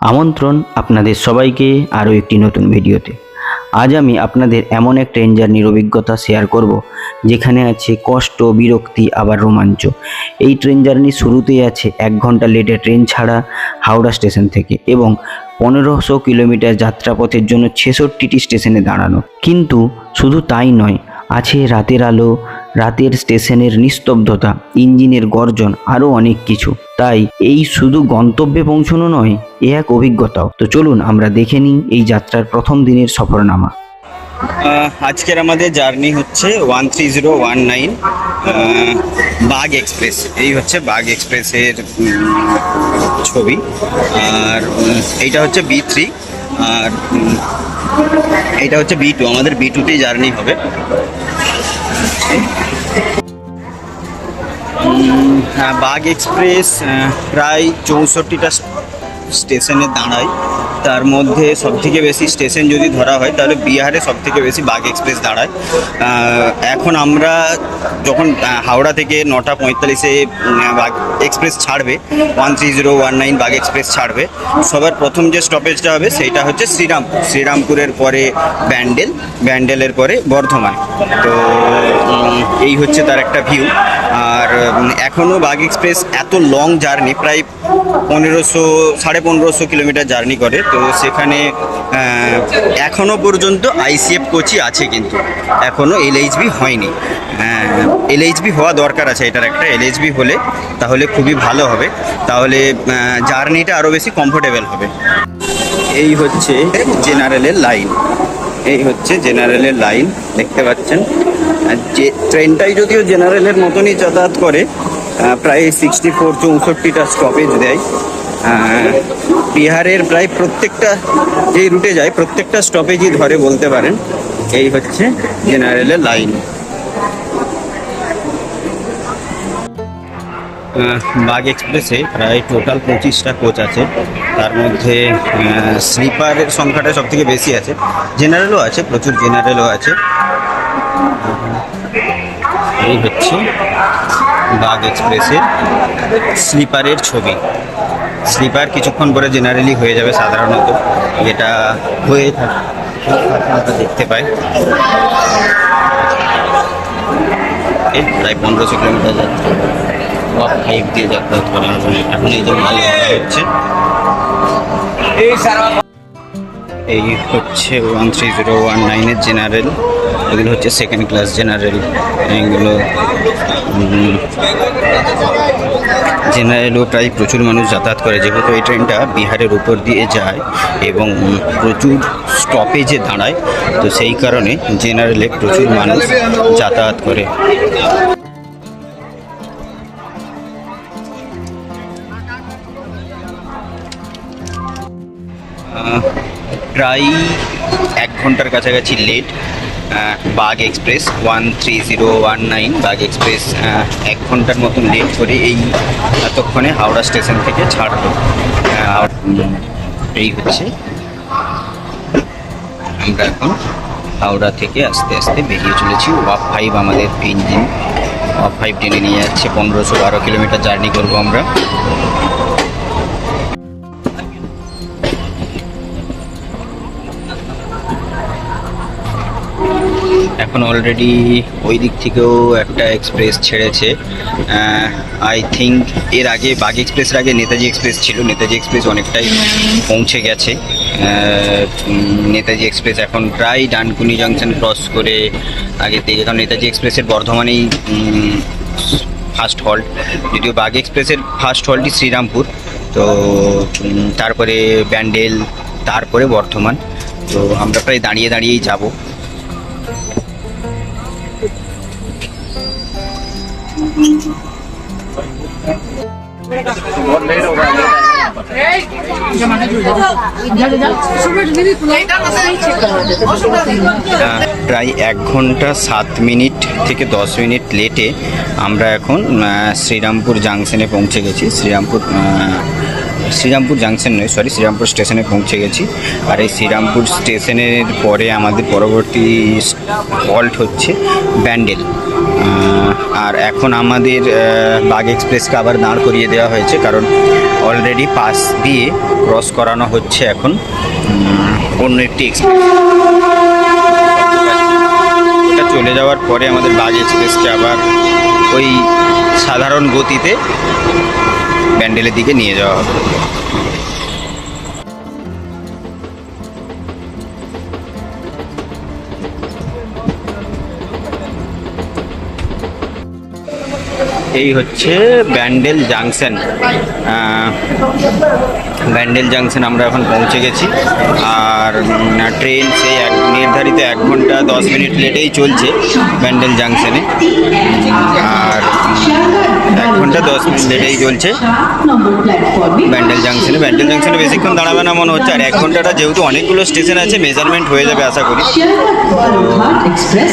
আমন্ত্রণ আপনাদের সবাইকে আরও একটি নতুন ভিডিওতে। আজ আমি আপনাদের এমন এক ট্রেন জার্নির অভিজ্ঞতা শেয়ার করব, যেখানে আছে কষ্ট, বিরক্তি, আবার রোমাঞ্চ। এই ট্রেন জার্নির শুরুতেই আছে এক ঘণ্টা লেটে ট্রেন ছাড়া হাওড়া স্টেশন থেকে এবং পনেরোশো কিলোমিটার যাত্রাপথের জন্য ছেষট্টিটি স্টেশনে দাঁড়ানো। কিন্তু শুধু তাই নয়, আছে রাতের আলো, রাতের স্টেশনের নিস্তব্ধতা, ইঞ্জিনের গর্জন, আরও অনেক কিছু। তাই এই শুধু গন্তব্যে পৌঁছানো নয়, এ এক অভিজ্ঞতাও। তো চলুন, আমরা দেখে নিই এই যাত্রার প্রথম দিনের সফরনামা। আজকের আমাদের জার্নি হচ্ছে one three zero one nine Bagh express. এই হচ্ছে বাঘ এক্সপ্রেসের ছবি। আর এইটা হচ্ছে বি থ্রি, আর এইটা হচ্ছে বি টু। আমাদের বি টুতেই জার্নি হবে। হ্যাঁ বাগ এক্সপ্রেস প্রায় চৌষট্টিটা স্টেশনে দাঁড়ায়। তার মধ্যে সবথেকে বেশি স্টেশন যদি ধরা হয়, তাহলে বিহারে সবথেকে বেশি বাঘ এক্সপ্রেস দাঁড়ায়। এখন আমরা যখন হাওড়া থেকে নটা পঁয়তাল্লিশে বাঘ এক্সপ্রেস ছাড়বে one three zero one nine Bagh express ছাড়বে, সবার প্রথম যে স্টপেজটা হবে সেইটা হচ্ছে শ্রীরামপুর। শ্রীরামপুরের পরে ব্যান্ডেল, ব্যান্ডেলের পরে বর্ধমান। তো এই হচ্ছে তার একটা ভিউ আর এখনও বাঘ এক্সপ্রেস এত লং জার্নি প্রায় পনেরোশো, সাড়ে পনেরোশো কিলোমিটার জার্নি করে। তো সেখানে আহ, এখনও পর্যন্ত আইসিএফ কোচই আছে কিন্তু। এখনও এলএইচবি হয়নি। এলএইচবি হওয়া দরকার আছে এটার একটা এলএইচবি হলে তাহলে খুবই ভালো হবে। তাহলে জার্নিটা আরও বেশি কমফোর্টেবল হবে। এই হচ্ছে জেনারেলের লাইন। এই হচ্ছে জেনারেলের লাইন দেখতে পাচ্ছেন? যে ট্রেনটাই যদিও জেনারেলের মতনই যাতায়াত করে প্রায় সিক্সটি ফোর চৌষট্টিটা স্টপেজ দেয়। বিহারের প্রায় প্রত্যেকটা যে রুটে যায় প্রত্যেকটা স্টপেজই ধরে বলতে পারেন, এই হচ্ছে জেনারেলের লাইন বাঘ এক্সপ্রেসে প্রায় টোটাল পঁচিশটা কোচ আছে। তার মধ্যে স্লিপারের সংখ্যাটা সব থেকে বেশি আছে। জেনারেলও আছে, প্রচুর জেনারেলও আছে। এই হচ্ছে বাঘ এক্সপ্রেসের স্লিপারের ছবি। স্লিপার কিছুক্ষণ পরে জেনারেলি হয়ে যাবে সাধারণত, যেটা হয়ে থাকে দেখতে পাই। প্রায় পনেরোশো কিলোমিটার যাচ্ছে। ফাইভ দিয়ে যাতায়াত করে এখন এই যে মাল হচ্ছে। এই হচ্ছে ওয়ান থ্রি জিরো ওয়ান নাইনের জেনারেল এগুলো হচ্ছে সেকেন্ড ক্লাস জেনারেল এগুলো জেনারেলও প্রায় প্রচুর মানুষ যাতায়াত করে। যেহেতু এই ট্রেনটা বিহারের উপর দিয়ে যায় এবং প্রচুর স্টপেজে দাঁড়ায় তো সেই কারণে জেনারেলে প্রচুর মানুষ যাতায়াত করে। আহ, প্রায় এক ঘণ্টার কাছাকাছি late Bagh express one three zero one nine Bagh express এক ঘণ্টার মতন লেট করে এই এতক্ষণে হাওড়া স্টেশন থেকে ছাড়লো। এই হচ্ছে। আমরা এখন হাওড়া থেকে আস্তে আস্তে বেরিয়ে চলেছি। ওয়াপ ফাইভ আমাদের ইঞ্জিন ওয়াপ ফাইভ টেনে নিয়ে যাচ্ছে পনেরোশো বারো কিলোমিটার জার্নি করব আমরা। এখন অলরেডি ওই দিক থেকেও একটা এক্সপ্রেস ছেড়েছে। আই থিঙ্ক এর আগে বাগ এক্সপ্রেসের আগে নেতাজি এক্সপ্রেস ছিল। নেতাজি এক্সপ্রেস অনেকটাই পৌঁছে গেছে। নেতাজি এক্সপ্রেস এখন প্রায় ডানকুনি জাংশন ক্রস করে আগে থেকে কারণ নেতাজি এক্সপ্রেসের বর্ধমানেই ফার্স্ট হল্ট যদিও বাগ এক্সপ্রেসের ফার্স্ট হল্টই শ্রীরামপুর। তো তারপরে ব্যান্ডেল, তারপরে বর্ধমান। তো আমরা প্রায় দাঁড়িয়ে দাঁড়িয়েই যাব। প্রায় এক ঘণ্টা সাত মিনিট থেকে দশ মিনিট লেটে আমরা এখন শ্রীরামপুর জাংশনে পৌঁছে গেছি। শ্রীরামপুর শ্রীরামপুর জাংশন নয় সরি শ্রীরামপুর স্টেশনে পৌঁছে গেছি। আর এই শ্রীরামপুর স্টেশনের পরে আমাদের পরবর্তী হল্ট হচ্ছে ব্যান্ডেল। আর এখন আমাদের বাঘ এক্সপ্রেসকে আবার দাঁড় করিয়ে দেওয়া হয়েছে, কারণ অলরেডি পাস দিয়ে ক্রস করানো হচ্ছে এখন অন্য একটি এক্সপ্রেস এটা চলে যাওয়ার পরে আমাদের বাঘ এক্সপ্রেসকে আবার ওই সাধারণ গতিতে ব্যান্ডেলের দিকে নিয়ে যাওয়া হবে। এই হচ্ছে ব্যান্ডেল জাংশন। ব্যান্ডেল জাংশন আমরা এখন পৌঁছে গেছি। আর ট্রেন সেই এক, নির্ধারিত এক ঘণ্টা দশ মিনিট লেটেই চলছে ব্যান্ডেল জাংশনে। আর এক ঘণ্টা দশ মিনিট লেটেই চলছে ব্যান্ডেল জাংশনে। ব্যান্ডেল জাংশনে বেশিক্ষণ দাঁড়াবে না মনে হচ্ছে। আর এক ঘন্টাটা যেহেতু অনেকগুলো স্টেশন আছে, মেজারমেন্ট হয়ে যাবে আশা করি।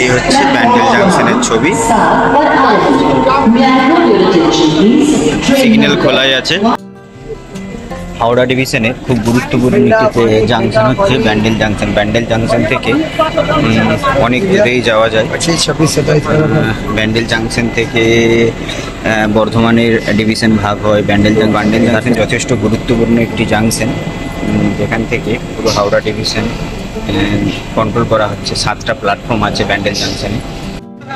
এই হচ্ছে ব্যান্ডেল জাংশনের ছবি। সিগন্যাল খোলাই আছে। হাওড়া ডিভিশনে খুব গুরুত্বপূর্ণ একটি জাংশন হচ্ছে ব্যান্ডেল জাংশন। ব্যান্ডেল জাংশন থেকে অনেক দূরেই যাওয়া যায়। ব্যান্ডেল জাংশন থেকে বর্ধমানের ডিভিশন ভাগ হয়। ব্যান্ডেল ব্যান্ডেল জাংশন যথেষ্ট গুরুত্বপূর্ণ একটি জাংশন। যেখান থেকে পুরো হাওড়া ডিভিশন কন্ট্রোল করা হচ্ছে। সাতটা প্ল্যাটফর্ম আছে ব্যান্ডেল জাংশনে।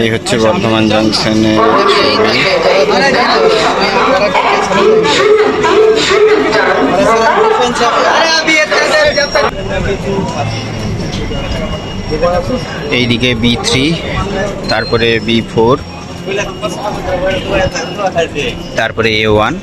এই হচ্ছে বর্ধমান জাংশনে এইদিকে বি থ্রি তারপরে বি ফোর তারপরে এ ওয়ান